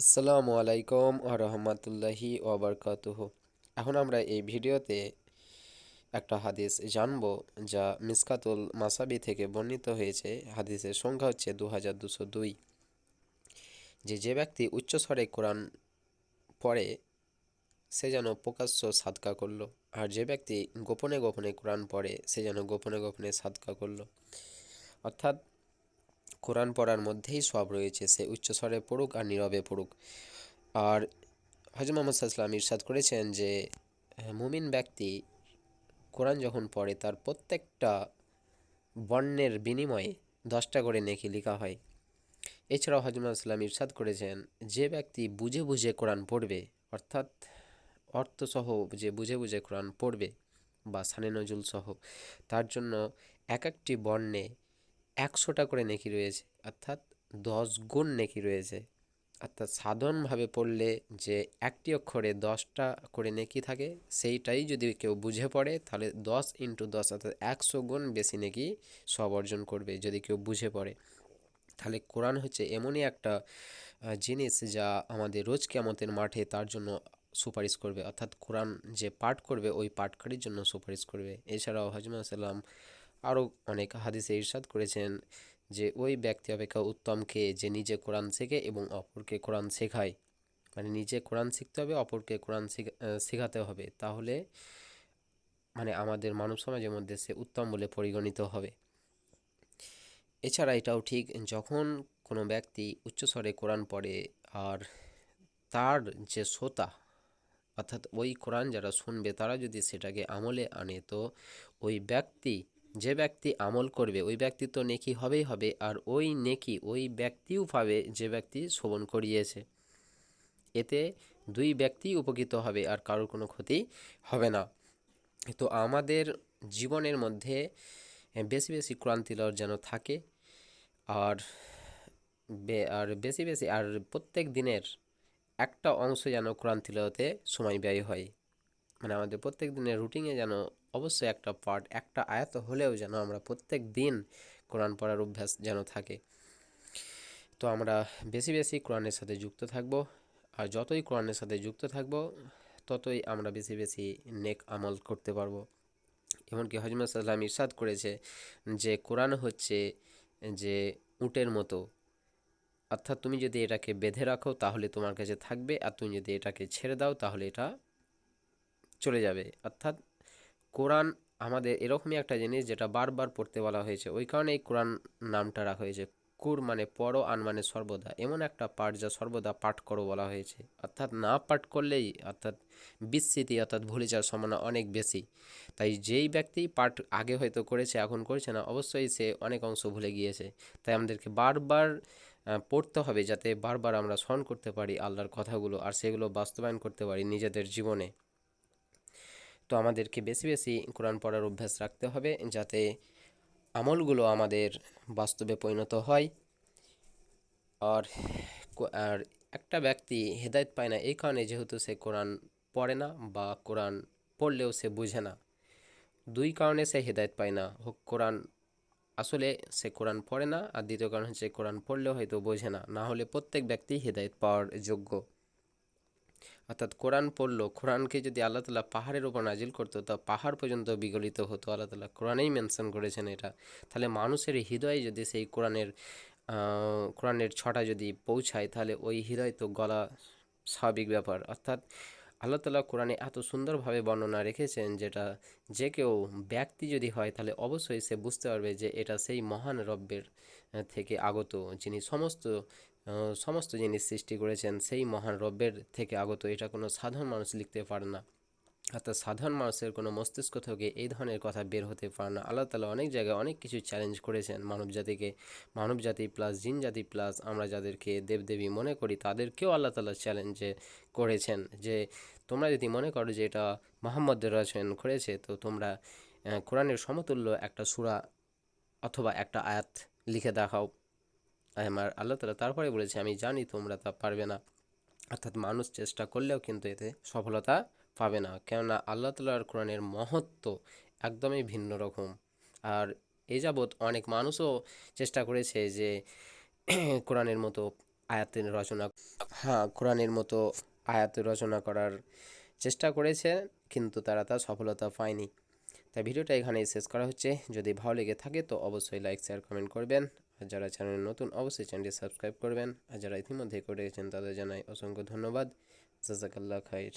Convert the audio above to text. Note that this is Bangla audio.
আসসালামু আলাইকুম ও রহমতুল্লাহি ওবরকাতুহ এখন আমরা এই ভিডিওতে একটা হাদিস জানব যা মিসকাতুল মাসাবি থেকে বর্ণিত হয়েছে। হাদিসের সংখ্যা হচ্ছে দু হাজার দুশো দুই। যে যে ব্যক্তি উচ্চস্বরে কোরআন পড়ে, সে যেন প্রকাশ্য সাদকা করল। আর যে ব্যক্তি গোপনে গোপনে কোরআন পড়ে, সে যেন গোপনে গোপনে সাদকা করল। অর্থাৎ কোরআন পড়ার মধ্যেই সব রয়েছে সে উচ্চস্বরে পড়ুক আর নীরবে পড়ুক। আর হজরত মোহাম্মদ সাল্লাম ইরশাদ করেছেন যে আহ, মুমিন ব্যক্তি কোরআন যখন পড়ে তার প্রত্যেকটা বর্ণের বিনিময়ে দশটা করে নেকি লেখা হয়। এছাড়াও হজরত সাল্লাম ইরশাদ করেছেন যে ব্যক্তি বুঝে বুঝে কোরআন পড়বে অর্থাৎ অর্থসহ যে বুঝে বুঝে কোরআন পড়বে বা সানে নজুল সহ তার জন্য এক একটি বর্ণে একশোটা করে নেকি রয়েছে, অর্থাৎ দশ গুণ নেকি রয়েছে। অর্থাৎ সাধারণভাবে পড়লে যে একটি অক্ষরে দশটা করে নেকি থাকে, সেইটাই যদি কেউ বুঝে পড়ে, তাহলে দশ ইন্টু দশ, অর্থাৎ একশো গুণ বেশি নেকি সব অর্জন করবে যদি কেউ বুঝে পড়ে। তাহলে কোরআন হচ্ছে এমনই একটা জিনিস যা আমাদের রোজ কেমতের মাঠে তার জন্য সুপারিশ করবে। অর্থাৎ কোরআন যে পাঠ করবে, ওই পাঠকারীর জন্য সুপারিশ করবে। এছাড়াও হজরত সাল্লাম আরও অনেক হাদিসে ইরশাদ করেছেন যে, ওই ব্যক্তি অপেক্ষা উত্তম কে যে নিজে কোরআন শেখে এবং অপরকে কোরআন শেখায়। মানে নিজে কোরআন শিখতে হবে, অপরকে কোরআন শেখা- শেখাতে হবে। তাহলে মানে আমাদের মানব সমাজের মধ্যে সে উত্তম বলে পরিগণিত হবে। এছাড়া এটাও ঠিক, যখন কোনো ব্যক্তি উচ্চস্বরে কোরআন পড়ে আর তার যে শ্রোতা, অর্থাৎ ওই কোরআন যারা শুনবে, তারা যদি সেটাকে আমলে আনে, তো ওই ব্যক্তি যে ব্যক্তি আমল করবে, ওই ব্যক্তি তো নেকি হবেই হবে, আর ওই নেকি, ওই ব্যক্তিও পাবে যে ব্যক্তি শ্রবণ করিয়েছে। এতে দুই ব্যক্তি উপকৃত হবে, আর কারোর কোনো ক্ষতি হবে না। তো আমাদের জীবনের মধ্যে বেশি বেশি কোরআন তিলাওয়াত যেন থাকে, আর আর বেশি বেশি, আর প্রত্যেক দিনের একটা অংশ যেন কোরআন তিলাওয়াতে সময় ব্যয় হয়। মানে আমাদের প্রত্যেক দিনের রুটিনে যেন অবশ্যই একটা পার্ট একটা আয়াত হলেও যেন আমরা প্রত্যেক দিন কোরআন পড়ার অভ্যাস যেন থাকে। তো আমরা বেশি বেশি কোরআনের সাথে যুক্ত থাকব, আর যতই কোরআনের সাথে যুক্ত থাকব, ততই আমরা বেশি বেশি নেক আমল করতে পারব। এমনকি হজরত সাল্লাম ইরশাদ করেছে যে, কোরআন হচ্ছে যে উটের মতো। অর্থাৎ তুমি যদি এটাকে বেঁধে রাখো, তাহলে তোমার কাছে থাকবে, আর তুমি যদি এটাকে ছেড়ে দাও, তাহলে এটা চলে যাবে। অর্থাৎ কোরআন আমাদের এরকমই একটা জিনিস যেটা বারবার পড়তে বলা হয়েছে। ওই কারণে এই কোরআন নামটা রাখা হয়েছে। কুর মানে পড়ো, আন মানে সর্বদা। এমন একটা পাঠ যা সর্বদা পাঠ করো বলা হয়েছে। অর্থাৎ না পাঠ করলেই অর্থাৎ বিস্মৃতি, অর্থাৎ ভুলে যাওয়ার সম্ভাবনা অনেক বেশি। তাই যেই ব্যক্তি পাঠ আগে হয়তো করেছে, এখন করছে না, অবশ্যই সে অনেক অংশ ভুলে গিয়েছে। তাই আমাদেরকে বারবার পড়তে হবে যাতে বারবার আমরা স্মরণ করতে পারি আল্লাহর কথাগুলো আর সেগুলো বাস্তবায়ন করতে পারি নিজেদের জীবনে। তো আমাদেরকে বেশি বেশি কোরআন পড়ার অভ্যাস রাখতে হবে যাতে আমলগুলো আমাদের বাস্তবে পরিণত হয়। আর আর একটা ব্যক্তি হেদায়েত পায় না এই কারণে যেহেতু সে কোরআন পড়ে না বা কোরআন পড়লেও সে বুঝে না। দুই কারণে সে হেদায়েত পায় না, হোক কোরআন আসলে সে কোরআন পড়ে না আর দ্বিতীয় কারণ হচ্ছে কোরআন পড়লেও হয়তো বোঝে না না হলে প্রত্যেক ব্যক্তি হেদায়ত পাওয়ার যোগ্য। অর্থাৎ কোরআন পড়ল কোরআনকে যদি আল্লাহ তালা পাহাড়ের উপর নাজিল করতো তা পাহাড় পর্যন্ত বিগলিত হতো আল্লাহ তালা কোরআনেই মেনশন করেছেন এটা। তাহলে মানুষের হৃদয়ে যদি সেই কোরআনের কোরআনের ছটা যদি পৌঁছায় তাহলে ওই হৃদয় তো গলা স্বাভাবিক ব্যাপার। অর্থাৎ আল্লাহ তালা কোরআনে এত সুন্দরভাবে বর্ণনা রেখেছেন যেটা যে কেউ ব্যক্তি যদি হয় তাহলে অবশ্যই সে বুঝতে পারবে যে এটা সেই মহান রব্বের আহ, থেকে আগত যিনি সমস্ত সমস্ত জিনিস সৃষ্টি করেছেন সেই মহান রব্বের থেকে আগত। এটা কোনো সাধারণ মানুষ লিখতে পারে না। অর্থাৎ সাধারণ মানুষের কোনো মস্তিষ্ক থেকে এই ধরনের কথা বের হতে পারে না। আল্লাহ তালা অনেক জায়গায় অনেক কিছু চ্যালেঞ্জ করেছেন মানব জাতিকে মানব জাতি প্লাস জিন জাতি প্লাস আমরা যাদেরকে দেবদেবী মনে করি, তাদেরকেও আল্লাহ তালা চ্যালেঞ্জে করেছেন যে, তোমরা যদি মনে করো যে এটা মোহাম্মদের রচনা করেছে, তো তোমরা কোরআনের সমতুল্য একটা সুরা অথবা একটা আয়াত লিখে দেখাও। আমার আল্লাহ তালা তারপরে বলেছে, আমি জানি তোমরা তা পারবে না। অর্থাৎ মানুষ চেষ্টা করলেও কিন্তু এতে সফলতা পাবে না। কেননা আল্লাহ তালার কোরআনের মহত্ব একদমই ভিন্ন রকম। আর এ যাবৎ অনেক মানুষও চেষ্টা করেছে যে কোরআনের মতো আয়াতের রচনা হ্যাঁ কোরআনের মতো আয়াত রচনা করার চেষ্টা করেছে, কিন্তু তারা তা সফলতা পায়নি। তাই ভিডিওটা এখানেই শেষ করা হচ্ছে। যদি ভালো লেগে থাকে তো অবশ্যই লাইক, শেয়ার, কমেন্ট করবেন। আর যারা চ্যানেলে নতুন, অবশ্যই চ্যানেলটি সাবস্ক্রাইব করবেন। আর যারা ইতিমধ্যে করে গেছেন, তাদের জানাই অসংখ্য ধন্যবাদ। জাজাকাল্লা খাইর।